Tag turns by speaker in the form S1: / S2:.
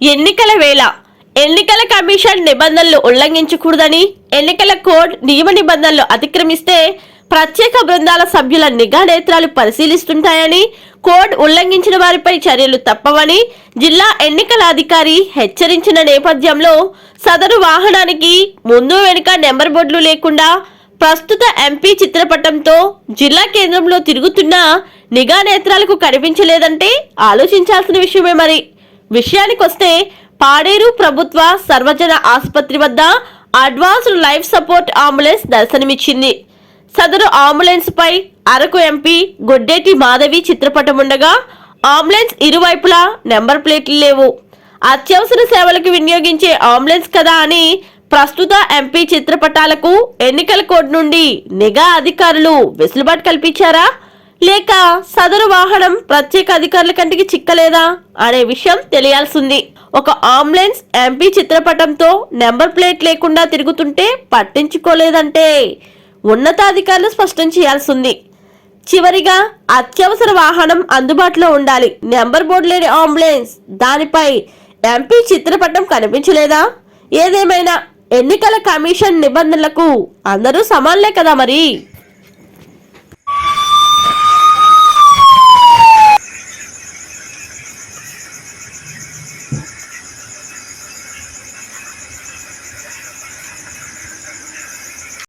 S1: ఎన్నికల వేళ ఎన్నికల కమిషన్ నిబంధనలు ఉల్లంఘించకూడదని ఎన్నికల కోడ్ నియమ నిబంధనలు అతిక్రమిస్తే ప్రత్యేక బృందాల సభ్యుల నిఘా నేత్రాలు పరిశీలిస్తుంటాయని కోడ్ ఉల్లంఘించిన వారిపై చర్యలు తప్పవని జిల్లా ఎన్నికల అధికారి హెచ్చరించిన నేపథ్యంలో సదరు వాహనానికి ముందు వెనుక నెంబర్ బోర్డులు లేకుండా ప్రస్తుత ఎంపీ చిత్రపటంతో జిల్లా కేంద్రంలో తిరుగుతున్న నిఘా నేత్రాలకు కనిపించలేదంటే ఆలోచించాల్సిన విషయమే మరి. విషయానికొస్తే పాడేరు ప్రభుత్వ సర్వజన ఆసుపత్రి వద్ద అడ్వాన్స్డ్ లైఫ్ సపోర్ట్ అంబులెన్స్ దర్శనమిచ్చింది. సదరు అంబులెన్స్ పై అరకు ఎంపీ గొడ్డేటి మాధవి చిత్రపటం ఉండగా అంబులెన్స్ ఇరువైపులా నెంబర్ ప్లేట్లు లేవు. అత్యవసర సేవలకు వినియోగించే అంబులెన్స్ కదా అని ప్రస్తుత ఎంపీ చిత్రపటాలకు ఎన్నికల కోడ్ నుండి నిఘా అధికారులు వెసులుబాటు కల్పించారా? లేక సదరు వాహనం ప్రత్యేక అధికారుల కంటికి చిక్కలేదా అనే విషయం తెలియాల్సింది. ఒక అంబులెన్స్ ఎంపీ చిత్రపటంతో నెంబర్ ప్లేట్ లేకుండా తిరుగుతుంటే పట్టించుకోలేదంటే ఉన్నతాధికారులు స్పష్టం చేయాల్సింది. చివరిగా అత్యవసర వాహనం అందుబాటులో ఉండాలి. నెంబర్ బోర్డు లేని అంబులెన్స్ దానిపై ఎంపీ చిత్రపటం కనిపించలేదా? ఏదేమైనా ఎన్నికల కమిషన్ నిబంధనలకు అందరూ సమానలే కదా మరి?